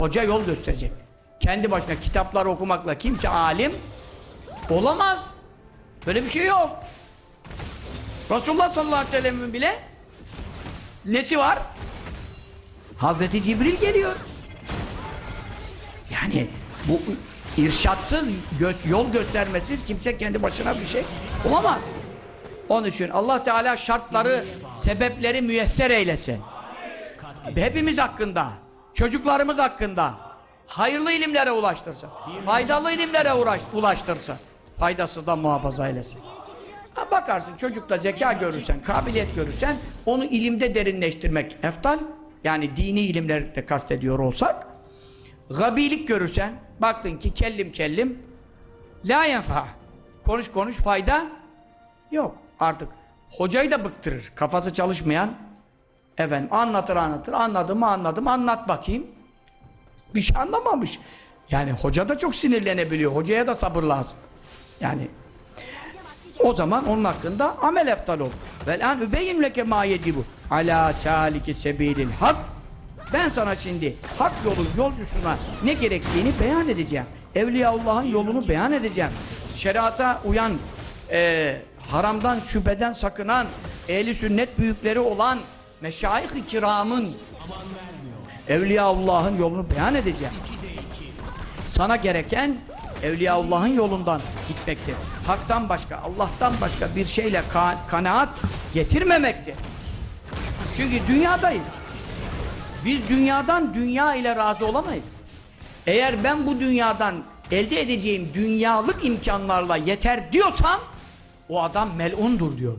Hoca yol gösterecek. Kendi başına kitaplar okumakla kimse alim olamaz. Böyle bir şey yok. Resulullah sallallahu aleyhi ve sellem'in bile nesi var? Hazreti Cibril geliyor. Yani bu irşatsız, göz, yol göstermesiz kimse kendi başına bir şey olamaz. Onun için Allah Teala şartları, sebepleri müyesser eylesin. Hepimiz hakkında, çocuklarımız hakkında hayırlı ilimlere ulaştırsın. Faydalı ilimlere uğraş, ulaştırsın. Faydası da muhafaza eylesin. Ha, bakarsın çocukta zeka görürsen, kabiliyet görürsen onu ilimde derinleştirmek eftal. Yani dini ilimleri de kastediyor olsak. Gabilik görürsen, baktın ki kellim kellim la yenfa. Konuş konuş fayda yok. Artık hocayı da bıktırır. Kafası çalışmayan efendim anlatır anlatır. Anladım mı anladım anlat bakayım. Bir şey anlamamış. Yani hoca da çok sinirlenebiliyor. Hocaya da sabır lazım. Yani o zaman onun hakkında amel eftal olur. Vel an übeyyin leke ma yecibu ala saliki sebilil hak. Ben sana şimdi hak yolun yolcusuna ne gerektiğini beyan edeceğim. Evliyaullah'ın yolunu beyan edeceğim. Şeriata uyan, e, haramdan, şüpheden sakınan, ehli sünnet büyükleri olan meşayih-i kiramın Evliyaullah'ın yolunu beyan edeceğim. Sana gereken Evliyaullah'ın yolundan gitmektir. Hak'tan başka, Allah'tan başka bir şeyle ka kanaat getirmemektir. Çünkü dünyadayız. Biz dünyadan dünya ile razı olamayız. Eğer ben bu dünyadan elde edeceğim dünyalık imkanlarla yeter diyorsam o adam melundur diyor.